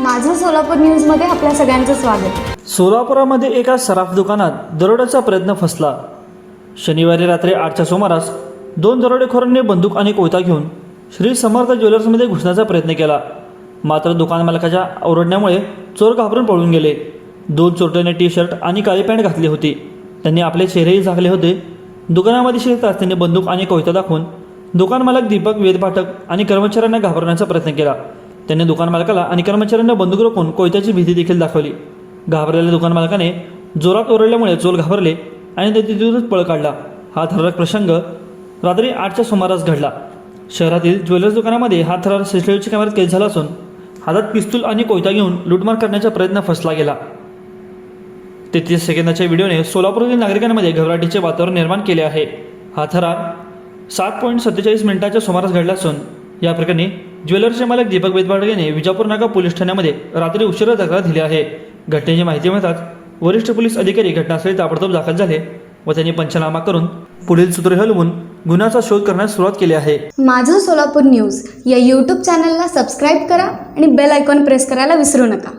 माझं सोलापूर न्यूजमध्ये आपल्या सगळ्यांचं स्वागत. सोलापुरामध्ये एका सराफ दुकानात दरोड्याचा प्रयत्न फसला. शनिवारी रात्री आठच्या सुमारास दोन दरोडेखोरांनी बंदूक आणि कोयता घेऊन श्री समर्थ ज्वेलर्समध्ये घुसण्याचा प्रयत्न केला. मात्र दुकान मालकाच्या ओरडण्यामुळे चोर घाबरून पळून गेले. दोन चोरट्याने टी शर्ट आणि काळी पॅन्ट घातली होती. त्यांनी आपले चेहरेही झाकले होते. दुकानामध्ये शिरत त्यांनी बंदूक आणि कोयता दाखवून दुकान मालक दीपक वेदपाठक आणि कर्मचाऱ्यांना घाबरण्याचा प्रयत्न केला. त्यांनी दुकान मालकाला आणि कर्मचाऱ्यांना बंदूक रोखून कोयत्याची भीती देखील दाखवली. घाबरलेल्या दुकान मालकाने जोरात ओरडल्यामुळे चोर घाबरले आणि ते तिथूनच पळ काढला. हा थरारक प्रसंग रात्री आठच्या सुमारास घडला. शहरातील ज्वेलर्स दुकानामध्ये हा थरार सीसीटीव्हीच्या कॅमेऱ्यात कैद झाला असून हातात पिस्तूल आणि कोयता घेऊन लुटमार करण्याचा प्रयत्न फसला गेला. तेहतीस सेकंदाच्या व्हिडिओने सोलापूरतील नागरिकांमध्ये घबराटीचे वातावरण निर्माण केले आहे. हा थरार सात पॉईंट सत्तेचाळीस मिनिटाच्या सुमारास घडला असून या प्रकरणी ज्वेलर्सचे मालक दीपक बेदपाडक यांनी विजापूर नाका पोलीस ठाण्यामध्ये रात्री उशिरा तक्रार दिली आहे. घटनेची माहिती मिळताच वरिष्ठ पोलीस अधिकारी घटनास्थळी ताबडतोब दाखल झाले व त्यांनी पंचनामा करून पुढील सूत्रे हलवून गुन्ह्याचा शोध करण्यास सुरुवात केली आहे. माझं सोलापूर न्यूज या यूट्यूब चॅनलला सबस्क्राईब करा आणि बेल आयकॉन प्रेस करायला विसरू नका.